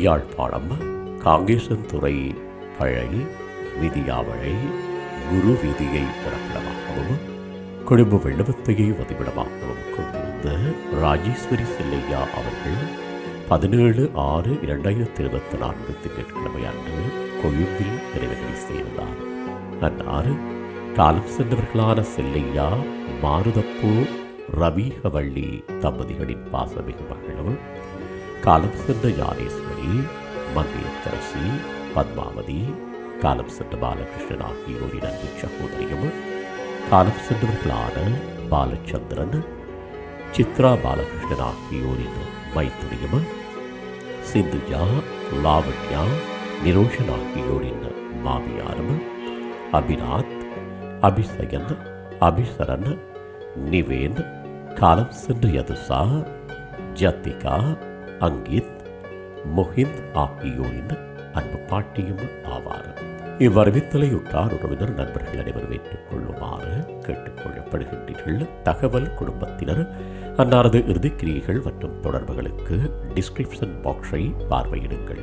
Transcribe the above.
யாழ்ப்பாணம் காங்கேசன்துறை பழை விதியாவழை குரு வீதியை பிறப்பிடமாகவும் குடும்ப விண்ணப்பத்தையை வதிவிடமாகவும் கொண்டிருந்த ராஜேஸ்வரி செல்லையா அவர்கள் பதினேழு ஆறு இரண்டாயிரத்தி இருபத்தி நான்கு திங்கட்கிழமை அன்று கொழும்பில் நிறைவேறி செய்தார் அன்னார் காலம் சென்றவர்களான செல்லையா மாருதப்பூ ரவீகவள்ளி தம்பதிகளின் பாசமிகு மகளும் காலம் சென்ற யானேஸ் ஞானேஸ்வரி மங்கையத்தரசி பத்மாவதி காலம் சென்ற பாலகிருஷ்ணன் ஆகியோரின் அன்பு சகோதரியும் காலம் சென்றவர்களான பாலச்சந்திரன் சித்ரா பாலகிருஷ்ணன் ஆகியோரின் மைத்துனியும் சிந்துஜா லாவண்யா நிரோஷன் ஆகியோரின் மாமியாரும் அபிநாத் அபிசயன் அபிசரன் நிவேன் காலம் சென்ற யதுசா ஜத்திகா அங்கித் முஹிந்த் ஆகியோரின் அன்பு பாட்டியும் ஆவார். இவ்வறிவித்தலையுற்றார் உறவினர் நண்பர்கள் அனைவரும் ஏற்றுக்கொள்ளுமாறு கேட்டுக்கொள்ளப்படுகின்றீர்கள். தகவல் குடும்பத்தினர் அன்னாரது இறுதிக்கிரியைகள் மற்றும் தொடர்புகளுக்கு டிஸ்கிரிப்ஷன் பாக்ஸை பார்வையிடுங்கள்.